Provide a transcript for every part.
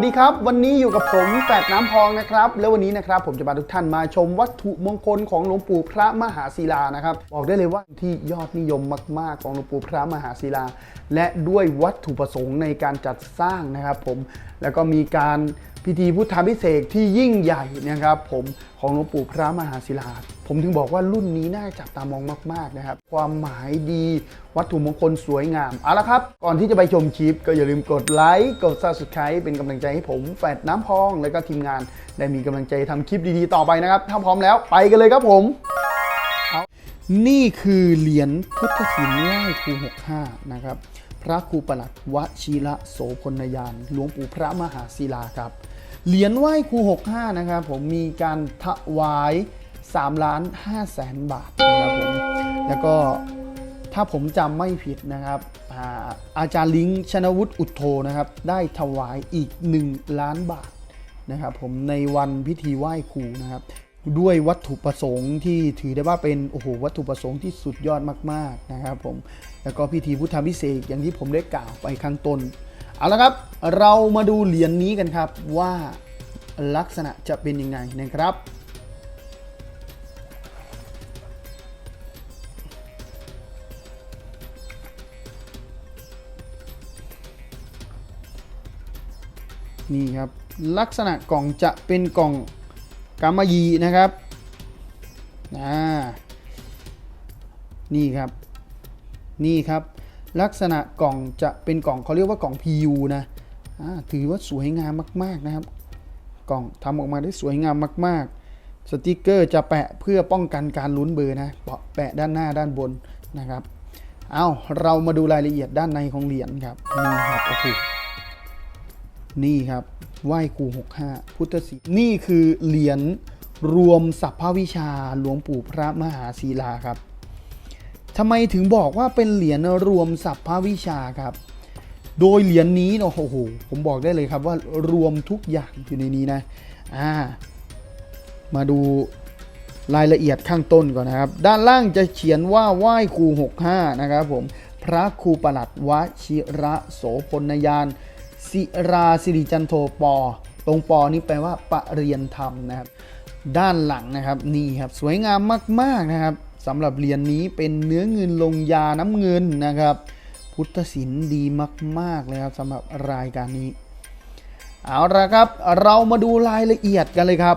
วัสดีครับ วันนี้อยู่กับผมแปดน้ำพองนะครับ แล้ววันนี้นะครับผมจะพาทุกท่านมาชมวัตถุมงคลของหลวงปู่พระมหาศิลานะครับ บอกได้เลยว่าที่ยอดนิยมมาก ๆ ของหลวงปู่พระมหาศิลา และด้วยวัตถุประสงค์ในการจัดสร้างนะครับผมแล้วก็มีการพิธีพุทธาพิเศษกที่ยิ่งใหญ่นะครับ ผมของหลวงปู่พระมหาศิลา ผมถึงบอกว่ารุ่นนี้น่าจับตามองมาก ๆ นะครับ ความหมายดี วัตถุมงคลสวยงาม เอาละครับ ก่อนที่จะไปชมคลิป ก็อย่าลืมกดไลค์ กด subscribe เป็นกำลังใจให้ผม แฟดน้ำพอง และก็ทีมงาน ได้มีกำลังใจทำคลิปดีๆ ต่อไปนะครับ ถ้าพร้อมแล้วไปกันเลยครับผม นี่คือเหรียญพุทธศิลป์ไหว้ครู65 นะครับ ระครูประหลัดวชิระโสพลยานหลวงปู่พระมหาศิลาครับ เหรียญไหว้ครู65 นะครับผมมีการถวาย3ล้าน5แสนบาทนะครับผมแล้วก็ถ้าผมจำไม่ผิดนะครับอาอาจารย์ลิงชนวุฒิอุทโธนะครับ ได้ถวายอีก 1 ล้านบาทนะครับผมในวันพิธีไหว้ครูนะครับ ด้วยวัตถุประสงค์ที่ถือได้ว่าเป็นโอ้โหวัตถุประสงค์ที่สุดยอดมาก ๆนะครับผมแล้วก็พิธีพุทธาพิเศษอย่างที่ผมได้กล่าวไปข้างต้นเอาละครับ เรามาดูเหรียญนนี้กันครับว่าลักษณะจะเป็นยังไงนะครับ นี่ครับลักษณะกล่องจะเป็นกล่อง กำมะยีนะครับอ่านี่ครับ นี่ครับ ลักษณะกล่องจะเป็นกล่องเขาเรียกว่ากล่อง PU นะอ่าถือว่าสวยงามมาก ๆนะครับ กล่องทำออกมาได้สวยงามมาก ๆ สติกเกอร์จะแปะเพื่อป้องกันการลุ้นเบอร์นะแปะด้านหน้าด้านบนนะครับเอาเรามาดูรายละเอียดด้านในของเหรียญครับนี่ครับโอ้โห นี่ครับไหว้ครู65 พุทธศิลนี่คือเหรียญรวมสัพพวิชาหลวงปู่พระมหาศิลาครับทำไมถึงบอกว่าเป็นเหรียญรวมสัพพวิชาครับ โดยเหรียญนี้เนอะโอ้โหผมบอกได้เลยครับว่ารวมทุกอย่างอยู่ในนี้นะอ่ามาดูรายละเอียดข้างต้นก่อนนะครับ ด้านล่างจะเขียนว่าไหว้ครู65 นะครับผม พระครูประหลัดวชิระโสพลนยาน ศิราสิริจันโทปอ ตรงปอนี่แปลว่าปรเรียนธรรมนะครับ ด้านหลังนะครับนี่ครับสวยงามมากๆนะครับสำหรับเหรียญนนี้เป็นเนื้อเงินลงยาน้ำเงินนะครับ พุทธศิลป์ดีมาก ๆ เลยครับสำหรับรายการนี้ เอาละครับ เรามาดูรายละเอียดกันเลยครับ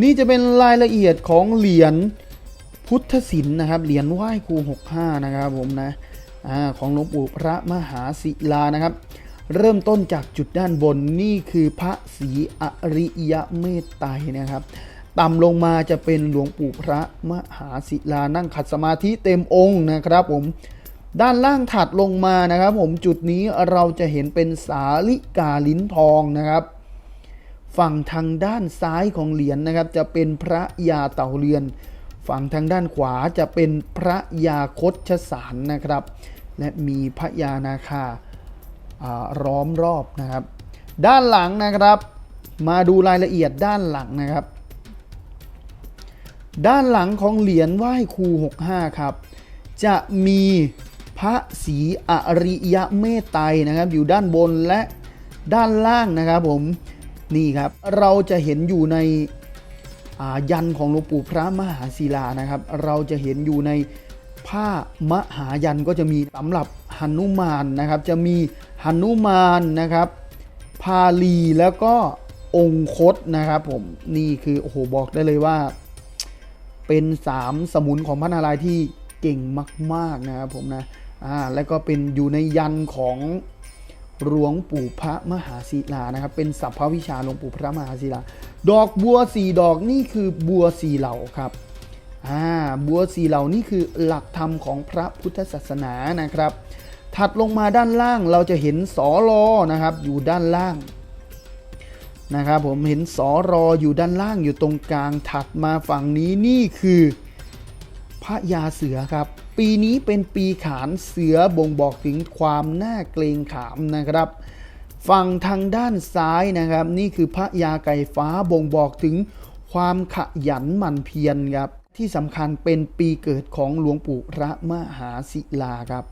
นี่จะเป็นรายละเอียดของเหรียญ พุทธศิลป์นะครับเหรียญไหว้ครู 65 นะครับผมนะอของหลวงปู่พระมหาศิลานะครับ เริ่มต้นจากจุดด้านบนนี่คือพระศรีอริยเมตไตรนะครับ ต่ำลงมาจะเป็นหลวงปู่พระมหาศิลานั่งขัดสมาธิเต็มองค์นะครับผมด้านล่างถัดลงมานะครับ ผมจุดนี้เราจะเห็นเป็นสาลิกาลิ้นทองนะครับ ฝั่งทางด้านซ้ายของเหรียญนะครับ จะเป็นพระยาเต่าเรือน ฝั่งทางด้านขวาจะเป็นพระยาคดชสารนะครับ และมีพระยานาคาอ่าล้อมรอบนะครับ ด้านหลังนะครับ มาดูรายละเอียดด้านหลังนะครับ ด้านหลังของเหรียญไหว้ครู 65 ครับ จะมีพระศรีอริยเมตไตรนะครับ อยู่ด้านบนและด้านล่างนะครับผมนี่ครับเราจะเห็นอยู่ใน ยันของหลวงปู่พระมหาศิลานะครับ เราจะเห็นอยู่ในผ้ามหายันก็จะมีสำหรับหนุมานนะครับ จะมีหนุมานนะครับพาลีแล้วก็องคตนะครับผมนี่คือโอ้โหบอกได้เลยว่า เป็นสามสมุนของพระนารายณ์ที่เก่งมากๆนะครับผมนะอ่าแล้วก็เป็นอยู่ในยันของหลวงปู่พระมหาศิลานะครับ เป็นสัพพวิชาหลวงปู่พระมหาศิลา ดอกบัวสี่ดอกนี่คือบัวสี่เหล่าครับอ่าบัวสี่เหล่านี่คือหลักธรรมของพระพุทธศาสนานะครับ ถัดลงมาด้านล่างเราจะเห็นสอรอนะครับอยู่ด้านล่างนะครับผมเห็นสอรออยู่ด้านล่างอยู่ตรงกลางถัดมาฝั่งนี้นี่คือพระยาเสือครับ ปีนี้เป็นปีขานเสือบ่งบอกถึงความน่าเกรงขามนะครับ ฝั่งทางด้านซ้ายนะครับ นี่คือพระยาไก่ฟ้าบ่งบอกถึงความขยันหมั่นเพียรครับ ที่สำคัญเป็นปีเกิดของหลวงปู่พระมหาศิลาครับ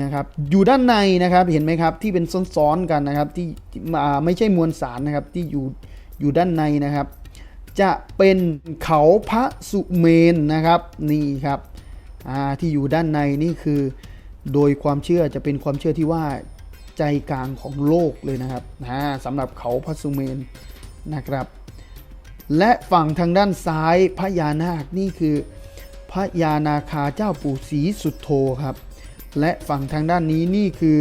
นะครับอยู่ด้านในนะครับเห็นไหมครับที่เป็นซ้อนๆกันนะครับที่ไม่ใช่มวลสารนะครับที่อยู่อยู่ด้านในนะครับ จะเป็นเขาพระสุเมนนะครับนี่ครับที่อยู่ด้านในนี่คือ โดยความเชื่อจะเป็นความเชื่อที่ว่า ใจกลางของโลกเลยนะครับอ่าสำหรับเขาพระสุเมนนะครับ และฝั่งทางด้านซ้ายพญานาคนี่คือพระยานาคาเจ้าปู่ศรีสุดโธครับ และฝั่งทางด้านนี้นี่คือ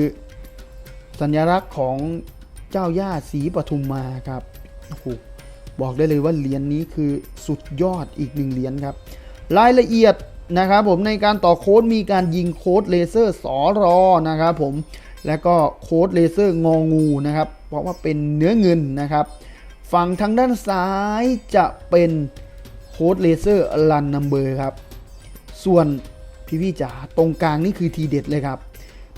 สัญลักษณ์ของเจ้าย่าศรีปทุมมาครับโอ้โหบอกได้เลยว่าเหรียญนี้คือสุดยอดอีกหนึ่งเหรียญครับ รายละเอียดนะครับผมในการต่อโค้ดมีการยิงโค้ดเลเซอร์สอรอนะครับผม และก็โค้ดเลเซอร์งองูนะครับ เพราะว่าเป็นเนื้อเงินนะครับ ฝั่งทางด้านซ้ายจะเป็นโค้ดเลเซอร์ลันนัมเบอร์ครับ ส่วนพี่พี่จ๋าตรงกลางนี่คือทีเด็ดเลยครับ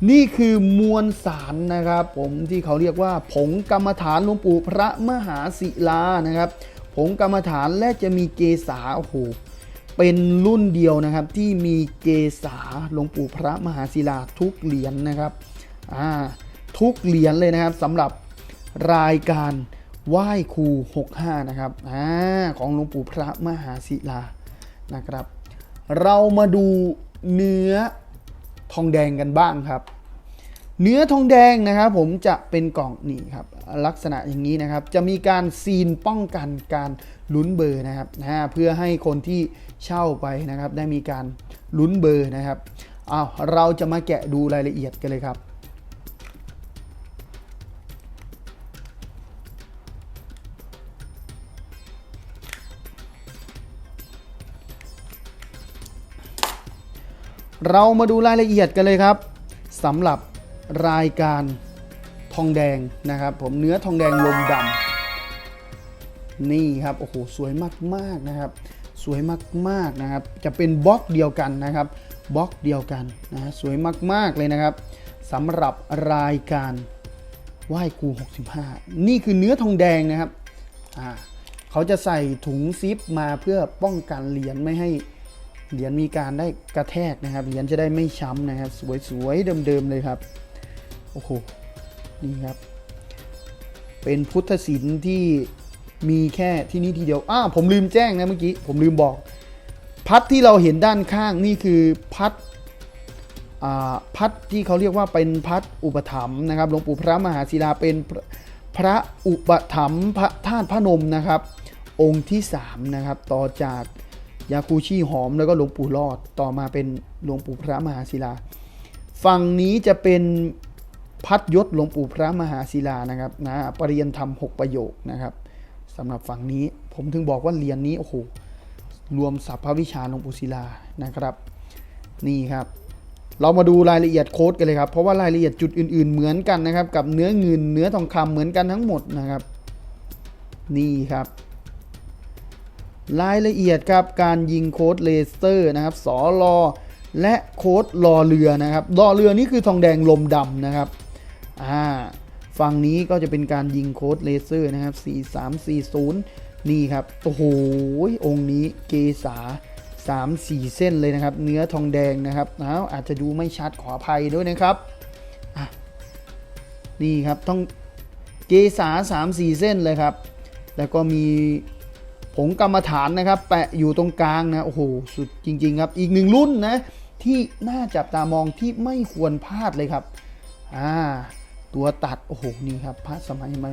นี่คือมวลสารนะครับ ผมที่เขาเรียกว่าผงกรรมฐานหลวงปู่พระมหาศิลานะครับผงกรรมฐานและจะมีเกษาโอ้โหเป็นรุ่นเดียวนะครับที่มีเกษาหลวงปู่พระมหาศิลาทุกเหรียญนะครับ ทุกเหรียญเลยนะครับสำหรับรายการไหว้ครู 65 นะครับอของหลวงปู่พระมหาศิลานะครับ เรามาดูเนื้อทองแดงกันบ้างครับ เนื้อทองแดงนะครับผมจะเป็นกล่องนี่ครับ ลักษณะอย่างนี้นะครับ จะมีการซีนป้องกันการลุ้นเบอร์นะครับนะเพื่อให้คนที่เช่าไปนะครับ ได้มีการลุ้นเบอร์นะครับเอาเราจะมาแกะดูรายละเอียดกันเลยครับ เรามาดูรายละเอียดกันเลยครับสำหรับรายการทองแดงนะครับ ผมเนื้อทองแดงลมดำนี่ครับโอ้โหสวยมากๆนะครับ สวยมากๆนะครับ จะเป็นบล็อกเดียวกันนะครับบล็อกเดียวกันนะสวยมากๆเลยนะครับสำหรับรายการไหว้ครู65 นี่คือเนื้อทองแดงนะครับ เขาจะใส่ถุงซิปมาเพื่อป้องกันเหรียญไม่ให้ เหรียญมีการได้กระแทกนะครับ เหรียญจะได้ไม่ช้ำนะครับ สวยๆเดิมๆเลยครับ โอ้โห นี่ครับ เป็นพุทธศิลป์ที่มีแค่ที่นี่ทีเดียว อ้าผมลืมแจ้งนะเมื่อกี้ ผมลืมบอก พัดที่เราเห็นด้านข้างนี่คือพัดอ่าพัดที่เขาเรียกว่าเป็นพัดอุปถัมภ์นะครับ หลวงปู่พระมหาศิลาเป็นพระพระอุปถัมภ์พระธาตุพระนมนะครับ องค์ที่สามนะครับ ต่อจาก ยาคูชีหอมแล้วก็หลวงปู่รอดต่อมาเป็นหลวงปู่พระมหาศิลา ฝั่งนี้จะเป็นพัดยศหลวงปู่พระมหาศิลานะครับนะปริยนธรรม 6 ประโยคนะครับสำหรับฝั่งนี้ผมถึงบอกว่าเรียนนี้โอ้โหรวมสัพพวิชาหลวงปู่ศิลานะครับ นี่ครับ เรามาดูรายละเอียดโค้ดกันเลยครับ เพราะว่ารายละเอียดจุดอื่น ๆ เหมือนกันนะครับ กับเนื้อเงินเนื้อทองคำเหมือนกันทั้งหมดนะครับ นี่ครับ รายละเอียดครับการยิงโค้ดเลเซอร์นะครับสอรอและโค้ดรอเรือนะครับรอเรือนี่คือทองแดงลมดำนะครับอ่าฝั่งนี้ก็จะเป็นการยิงโค้ดเลเซอร์นะครับ 4340 นี่ครับ โอ้โห องค์นี้เกษา3 4 เส้นเลยนะครับ เนื้อทองแดงนะครับอ้าวอาจจะดูไม่ชัดขออภัยด้วยนะครับ นี่ครับต้องเกษา3 4 เส้นเลยครับ แล้วก็มี ผงกรรมฐานนะครับ แปะอยู่ตรงกลางนะโอ้โหสุดจริง ๆ ครับ อีกหนึ่งรุ่นนะที่น่าจับตามองที่ไม่ควรพลาดเลยครับอ่าตัวตัดโอ้โหนี่ครับพระสมัยใหม่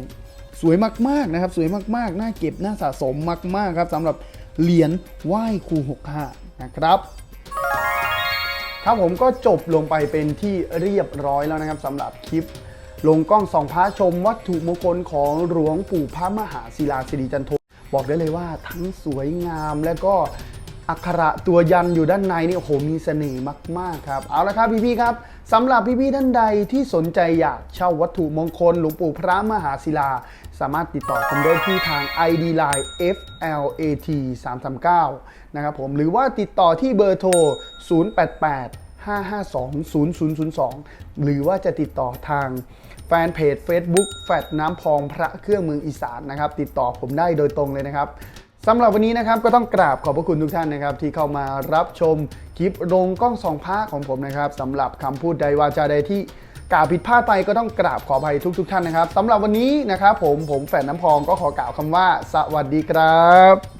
สวยมากๆนะครับ สวยมากๆน่าเก็บน่าสะสมมากๆครับสำหรับเหรียญไหว้ครู65นะครับครับผมก็จบลงไปเป็นที่เรียบร้อยแล้วนะครับสำหรับคลิป ลงกล้องสองพระชมวัตถุมงคลของหลวงปู่พระมหาศิลาสิริจันโท บอกได้เลยว่าทั้งสวยงามและก็อักขระตัวยันอยู่ด้านในนี่โอ้โหมีเสน่ห์มากๆครับ เอาละครับพี่ๆครับสำหรับพี่ๆท่านใดที่สนใจอยากเช่าวัตถุมงคลหลวงปู่พระมหาศิลา สามารถติดต่อผมได้ที่ทาง ID Line FLAT 339นะครับผมหรือว่าติดต่อที่เบอร์โทร 088 552 0002 หรือว่าจะติดต่อทาง แฟนเพจ Facebook แฟดน้ำพองพระเครื่องเมืองอีสานนะครับ ติดต่อผมได้โดยตรงเลยนะครับสำหรับวันนี้นะครับก็ต้องกราบขอบพระคุณทุกท่านนะครับ ที่เข้ามารับชมคลิปโรงกล้องสองพระของผมนะครับสำหรับคำพูดใดวาจาใดที่กล่าวผิดพลาดไปก็ต้องกราบขออภัยทุกๆท่านนะครับสำหรับวันนี้นะครับผมผมแฝดน้ำพองก็ขอกล่าวคำว่า สวัสดีครับ